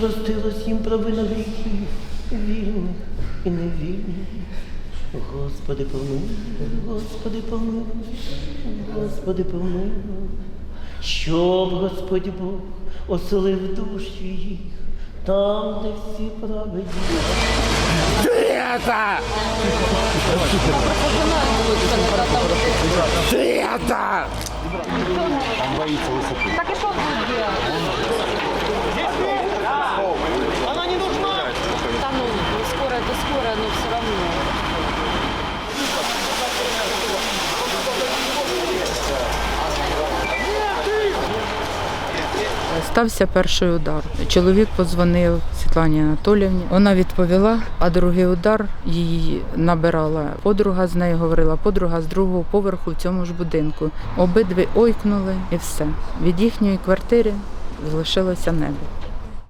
простилось їм провина гріхів, вільних і невільних. Господи, помилуй, Господи, помилуй, Господи, помилуй, щоб Господь Бог оселив душі їх там, де всі праведні. Света! Света! Так и что будет делать? Стався перший удар. Чоловік подзвонив Світлані Анатоліївні. Вона відповіла, а другий удар її набирала подруга з нею, говорила подруга з другого поверху в цьому ж будинку. Обидві ойкнули і все. Від їхньої квартири залишилося небо.